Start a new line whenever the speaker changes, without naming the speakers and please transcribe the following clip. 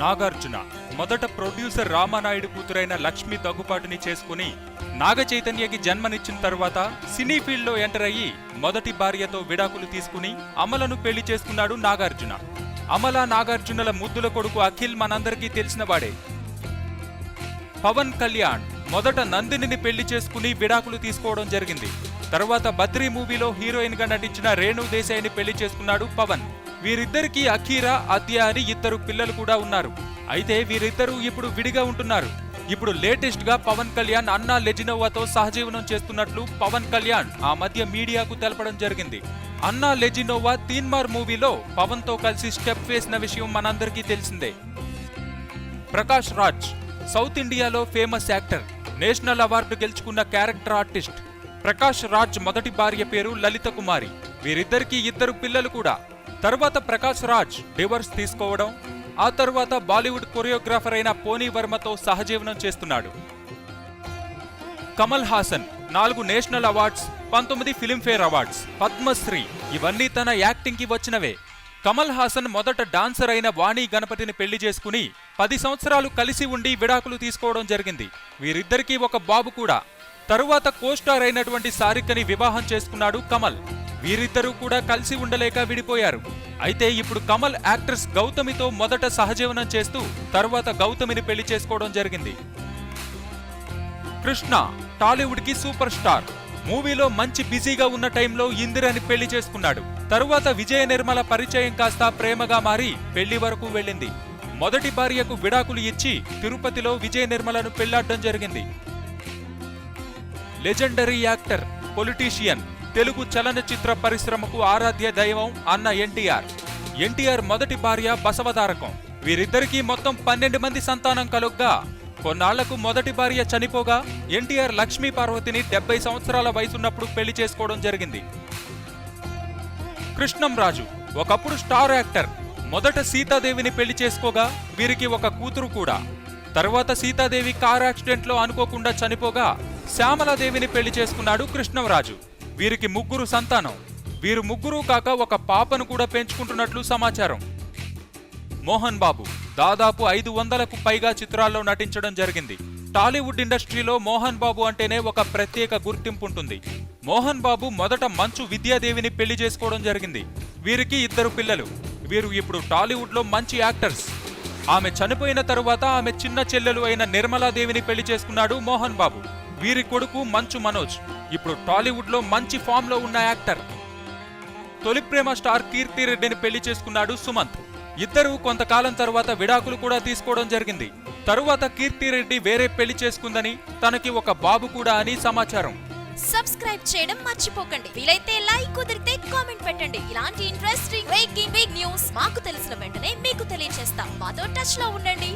నాగార్జున మొదట ప్రొడ్యూసర్ రామానాయుడు కూతురైన లక్ష్మి దగ్గుపాటుని చేసుకుని నాగ చైతన్యకి జన్మనిచ్చిన తర్వాత సినీ ఫీల్డ్లో ఎంటర్ అయ్యి మొదటి భార్యతో విడాకులు తీసుకుని అమలను పెళ్ళి చేసుకున్నాడు నాగార్జున. అమల నాగార్జునల ముద్దుల కొడుకు అఖిల్ మనందరికీ తెలిసినవాడే పవన్ కళ్యాణ్ మొదట నందినిని పెళ్ళి చేసుకుని విడాకులు తీసుకోవడం జరిగింది. తర్వాత బద్రీ మూవీలో హీరోయిన్గా నటించిన రేణు దేశాయిని పెళ్ళి చేసుకున్నాడు పవన్. వీరిద్దరికీ అఖీరా అద్య అని ఇద్దరు పిల్లలు కూడా ఉన్నారు. అయితే వీరిద్దరూ ఇప్పుడు విడిగా ఉంటున్నారు. ఇప్పుడు లేటెస్ట్గా పవన్ కళ్యాణ్ అన్నా లెజినోవాతో సహజీవనం చేస్తున్నట్లు పవన్ కళ్యాణ్ ఆ మధ్య మీడియాకు తెలపడం జరిగింది. అన్నా లెజినోవా తీన్మార్ మూవీలో పవన్తో కలిసి స్టెప్ వేసిన విషయం మనందరికీ తెలిసిందే. ప్రకాష్ రాజ్ సౌత్ ఇండియాలో ఫేమస్ యాక్టర్ నేషనల్ అవార్డు గెలుచుకున్న క్యారెక్టర్ ఆర్టిస్ట్. ప్రకాష్ రాజ్ మొదటి భార్య పేరు లలిత కుమారి. వీరిద్దరికీ ఇద్దరు పిల్లలు కూడా. తర్వాత ప్రకాష్ రాజ్ డివర్స్ తీసుకోవడం ఆ తర్వాత బాలీవుడ్ కొరియోగ్రాఫర్ అయిన పోనీ వర్మతో సహజీవనం చేస్తున్నాడు. కమల్ హాసన్ నాలుగు నేషనల్ అవార్డ్స్ పంతొమ్మిది ఫిలింఫేర్ అవార్డ్స్ పద్మశ్రీ ఇవన్నీ తన యాక్టింగ్కి వచ్చినవే. కమల్ హాసన్ మొదట డాన్సర్ అయిన వాణి గణపతిని పెళ్ళి చేసుకుని పది సంవత్సరాలు కలిసి ఉండి విడాకులు తీసుకోవడం జరిగింది. వీరిద్దరికీ ఒక బాబు కూడా. తరువాత కోస్టార్ అయినటువంటి సారికని వివాహం చేసుకున్నాడు కమల్. వీరిద్దరూ కూడా కలిసి ఉండలేక విడిపోయారు. అయితే ఇప్పుడు కమల్ యాక్ట్రెస్ గౌతమితో మొదట సహజీవనం చేస్తూ తర్వాత గౌతమిని పెళ్ళి చేసుకోవడం జరిగింది. కృష్ణ టాలీవుడ్కి సూపర్ స్టార్. మూవీలో మంచి బిజీగా ఉన్న టైంలో ఇందిరని పెళ్ళి చేసుకున్నాడు. తరువాత విజయ నిర్మల పరిచయం కాస్త ప్రేమగా మారి పెళ్ళి వరకు వెళ్ళింది. మొదటి భార్యకు విడాకులు ఇచ్చి తిరుపతిలో విజయ నిర్మలను పెళ్ళాడడం జరిగింది. లెజెండరీ యాక్టర్ పొలిటీషియన్ తెలుగు చలనచిత్ర పరిశ్రమకు ఆరాధ్య దైవం అన్న ఎన్టీఆర్. ఎన్టీఆర్ మొదటి భార్య బసవతారకం. వీరిద్దరికీ మొత్తం పన్నెండు మంది సంతానం కలుగ్గా. కొన్నాళ్ళకు మొదటి భార్య చనిపోగా ఎన్టీఆర్ లక్ష్మీ పార్వతిని డెబ్బై సంవత్సరాల వయసున్నప్పుడు పెళ్ళి చేసుకోవడం జరిగింది. కృష్ణంరాజు ఒకప్పుడు స్టార్ యాక్టర్. మొదట సీతాదేవిని పెళ్ళి చేసుకోగా వీరికి ఒక కూతురు కూడా. తర్వాత సీతాదేవి కార్ యాక్సిడెంట్లో అనుకోకుండా చనిపోగా శ్యామలాదేవిని పెళ్ళి చేసుకున్నాడు కృష్ణంరాజు వీరికి ముగ్గురు సంతానం. వీరు ముగ్గురు కాక ఒక పాపను కూడా పెంచుకుంటున్నట్లు సమాచారం. మోహన్ బాబు దాదాపు ఐదు వందలకు పైగా చిత్రాల్లో నటించడం జరిగింది. టాలీవుడ్ ఇండస్ట్రీలో మోహన్ బాబు అంటేనే ఒక ప్రత్యేక గుర్తింపు ఉంటుంది మోహన్ బాబు మొదట మంచు విద్యాదేవిని పెళ్ళి చేసుకోవడం జరిగింది. వీరికి ఇద్దరు పిల్లలు. వీరు ఇప్పుడు టాలీవుడ్లో మంచి యాక్టర్స్. ఆమె చనిపోయిన తరువాత ఆమె చిన్న చెల్లెలు అయిన నిర్మలాదేవిని పెళ్ళి చేసుకున్నాడు మోహన్ బాబు. వీరి కొడుకు మంచు మనోజ్. ఇప్పుడు టాలీవుడ్లో మంచి ఫామ్లో ఉన్న యాక్టర్. తొలి ప్రేమ స్టార్ కీర్తి రెడ్డిని పెళ్ళి చేసుకున్నాడు సుమంత్. ఇద్దరు కొంతకాలం తర్వాత విడాకులు కూడా తీసుకోవడం జరిగింది. తరువాత కీర్తిరెడ్డి వేరే పెళ్ళి చేసుకుందని తనకి ఒక బాబు కూడా అని సమాచారం.
సబ్స్క్రైబ్ చేయడం మర్చిపోకండి. వీలైతే లైక్ కుదిరితే కామెంట్ పెట్టండి. ఇలాంటి ఇంట్రెస్టింగ్ బ్రేకింగ్ బిగ్ న్యూస్ మాకు తెలిసిన వెంటనే మీకు తెలియజేస్తాం మాతో టచ్లో ఉండండి.